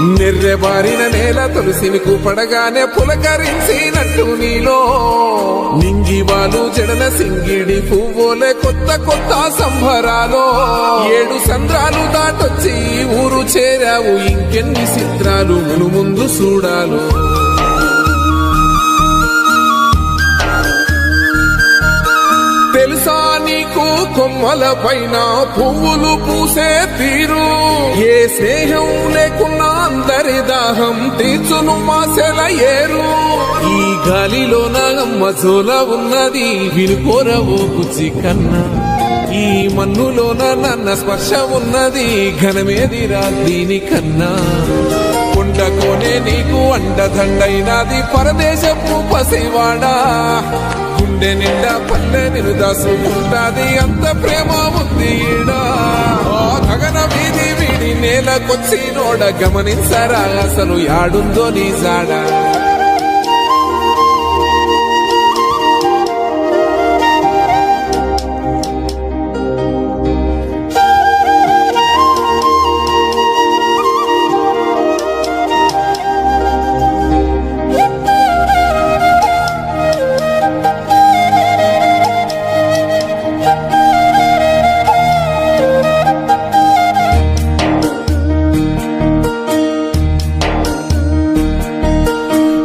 నిర్రెబారిన నేల తులసిని పడగానే పులకరించినట్టు నీలో. నింగివాలు జడన సింగిడి పువ్వులే కొత్త కొత్త సంభరాలో ఏడు సంద్రాలు దాటొచ్చి ఊరు చేరావు ఇంకెన్ని చిత్రాలు మును ముందు చూడాలో. కొమ్మల పైన పువ్వులు పూసే తీరు. ఏ స్నేహం లేకున్నా అందరి దాహం తీర్చును మాసెల ఏరు. ఈ గాలిలో నాగమ్మ జోల ఉన్నది వినుకోరవో కుచి కన్నా. ఈ మన్నులోన నన్న స్పర్శ ఉన్నది ఘనమేదిరా దీనికన్నా కొండకోనే నీకు అండదండైనది పరదేశపు పసివాడా. గుండె నిండా పల్లె నిన్ను దాసుకుంటాది అంత ప్రేమ ఉంది ఈడా. గగన వీధి వీడి నేలకొచ్చి నోడ గమనించరా. అసలు యాడుందో నీ జాడా.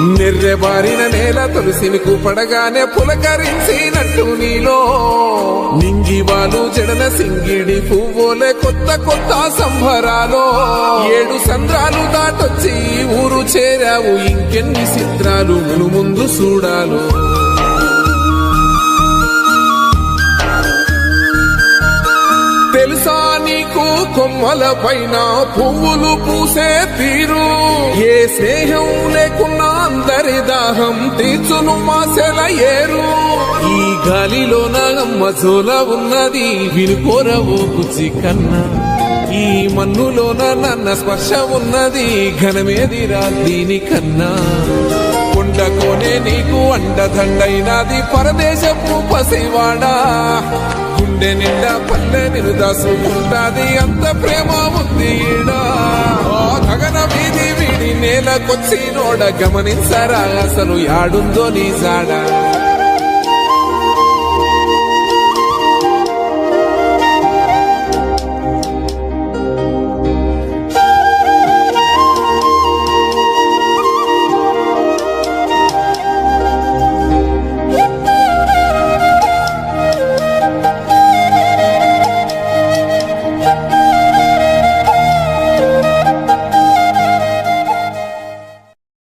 నిర్రెబారిన నేల తులసిని పడగానే పులకరించినట్టు నీలో. నింగివాలు జడన సింగిడి పువ్వులే కొత్త కొత్త సంభరాలో ఏడు సంద్రాలు దాటొచ్చి ఊరు చేరావు ఇంకెన్ని చిత్రాలు ముందు చూడాలో. కొమ్మల పైన పువ్వులు పూసే తీరు. ఏ స్నేహం లేకున్నా అందరి దాహం తీర్చును మాసెల ఏరు. ఈ గాలిలో నాగమ్మ జోల ఉన్నది వినుకోరవో కుచి కన్నా. ఈ మన్నులోన నన్న స్పర్శ ఉన్నది ఘనమేదిరా దీనికన్నా కొండకోనే నీకు అండదండైనది పరదేశపు పసివాడా. గుండె నిండా పల్లె నిన్ను దాసుకుంటాది అంత ప్రేమ ఉంది గగన వీధి వీడి నేలకొచ్చి నోడ గమనించరా? అసలు యాడుందో నీ జాడా.